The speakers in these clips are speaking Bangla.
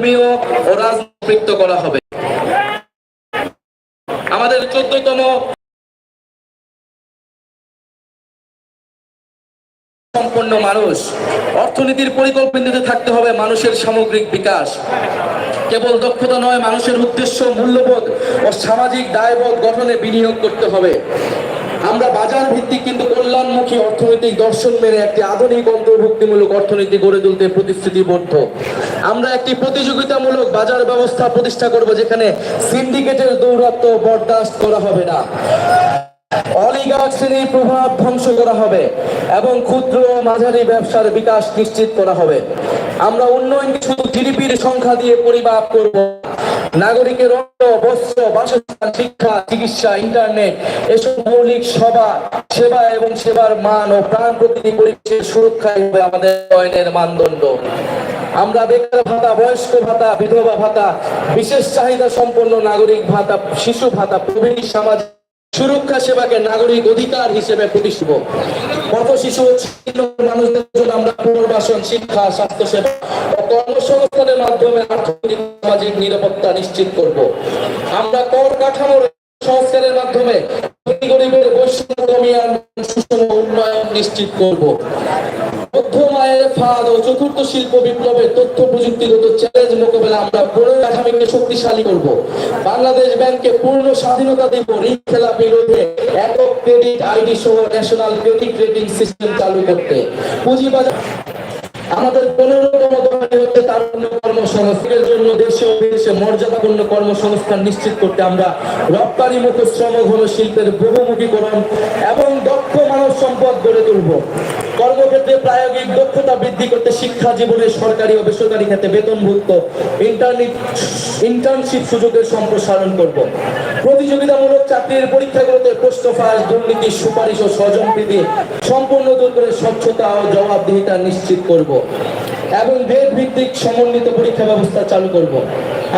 ধর্মীয় ও রাজনৈতিক করা হবে। আমাদের চোদ্দতম সম্পন্ন মানুষ। অর্থনীতির পরিকল্পনাতে থাকতে হবে মানুষের সামগ্রিক বিকাশ। কেবল দক্ষতা নয়, মানুষের উদ্দেশ্য, মূল্যবোধ ও সামাজিক দায়বোধ গঠনে বিনিয়োগ করতে হবে। আমরা বাজার ভিত্তিক কিন্তু কল্যাণমুখী অর্থনৈতিক দর্শন মেনে একটি আধুনিক অন্তর্ভুক্তিমূলক অর্থনীতি গড়ে তুলতে প্রতিশ্রুতিবদ্ধ আমরা একটি প্রতিযোগিতামূলক বাজার ব্যবস্থা প্রতিষ্ঠা করব যেখানে সিন্ডিকেটের দৌরাত্ম বরদাস্ত করা হবে না অলিগার্ক শ্রেণির প্রভাব ধ্বংস করা হবে এবং ক্ষুদ্র ও মাঝারি ব্যবসার বিকাশ নিশ্চিত করা হবে আমরা উন্নয়নকে কিছু জিডিপির সংখ্যা দিয়ে পরিমাপ করব। নাগরিকের অন্ন বস্ত্র, বাসস্থান, শিক্ষা, চিকিৎসা, ইন্টারনেট, এসব মৌলিক সভা, সেবা এবং সেবার মান ও প্রাণ প্রকৃতি পরিবেশের সুরক্ষাই হবে আমাদের উন্নয়নের মানদণ্ড। আমরা বেকার ভাতা, বয়স্ক ভাতা, বিধবা ভাতা, বিশেষ চাহিদা সম্পন্ন নাগরিক ভাতা, শিশু ভাতা প্রভৃতি সামাজিক সুরক্ষা সেবাকে নাগরিক অধিকার হিসেবে প্রতিষ্ঠিত। পথ শিশু ছিল মানুষদের জন্য আমরা পুনর্বাসন, শিক্ষা স্বাস্থ্য সেবা ও কর্মসংস্থানের মাধ্যমে আর্থিক সামাজিক নিরাপত্তা নিশ্চিত করব। আমরা কর কাঠামোর সংস্কারের মাধ্যমে গরিবের বৈষম্য কমিয়ে সুষম উন্নয়ন নিশ্চিত করব। ফাঁদ ও চতুর্থ শিল্প বিপ্লবের তথ্য প্রযুক্তিগত চ্যালেঞ্জ মোকাবেলা আমরা পরিকাঠামিকে শক্তিশালী করব। বাংলাদেশ ব্যাংককে পূর্ণ স্বাধীনতা দেব, ঋণ খেলাপি রোধে একক ক্রেডিট আইডি সহ ন্যাশনাল ক্রেডিট রেটিং সিস্টেম চালু করতে। পুঁজিবাজার আমাদের পনেরোতম দফাটি হচ্ছে তারুণ্য কর্মসংস্থানের জন্য দেশে ও বিদেশে মর্যাদাপূর্ণ কর্মসংস্থান নিশ্চিত করতে আমরা রপ্তানি মুখ শ্রম ঘন শিল্পের বহুমুখীকরণ এবং দক্ষ মানব সম্পদ গড়ে তুলব। কর্মক্ষেত্রে প্রায়োগিক দক্ষতা বৃদ্ধি করতে শিক্ষা জীবনে সরকারি ও বেসরকারি ক্ষেত্রে বেতনভুক্ত ইন্টারনেট ইন্টার্নশিপ সুযোগের সম্প্রসারণ করব। প্রতিযোগিতামূলক চাকরির পরীক্ষাগুলোতে প্রশ্ন ফাঁস দুর্নীতি, সুপারিশ ও স্বজনপ্রীতি সম্পূর্ণ দূর করে স্বচ্ছতা ও জবাবদিহিতা নিশ্চিত করব। এবং ভেদ ভিত্তিক সমন্বিত পরীক্ষা ব্যবস্থা চালু করব।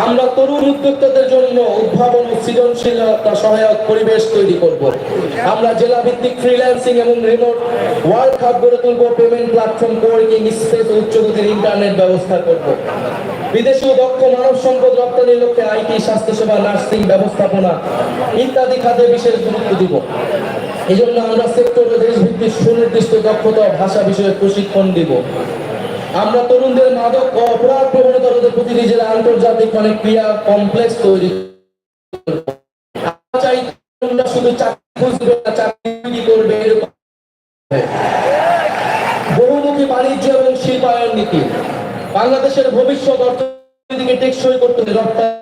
আমরা তরুণ উদ্যোক্তাদের জন্য উদ্ভাবন ও সৃজনশীলতা সহায়ক পরিবেশ তৈরি করব। আমরা জেলা ভিত্তিক ফ্রিল্যান্সিং এবং রিমোট ওয়ার্ক হাব গড়ে তুলব পেমেন্ট প্ল্যাটফর্ম কোয়ার্কিং স্পেস উচ্চগতির ইন্টারনেট ব্যবস্থা করব। বিদেশি ও দক্ষ মানব সম্পদ রপ্তানির লক্ষ্যে আইটি, স্বাস্থ্যসেবা, নার্সিং ব্যবস্থাপনা ইত্যাদি খাতে বিশেষ গুরুত্ব দিব। এই জন্য আমরা সেক্টর দেশভিত্তিক সুনির্দিষ্ট দক্ষতা ভাষা বিষয়ে প্রশিক্ষণ দিব। আমরা তরুণদের মাদক ও অপরাধ প্রবণতা রোধে প্রতিটি জেলায় আন্তর্জাতিক অনেক ক্রিয়া কমপ্লেক্স তৈরি চাই শুধু চাকরি খুঁজবে, না চাকরি করবে বহুমুখী বাণিজ্য এবং শিল্পায়ন নীতি। বাংলাদেশের ভবিষ্যৎ অর্থনীতিকে টেকসই করতে রপ্তানি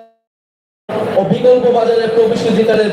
ও বিকল্প বাজারে প্রবেশ অধিকারের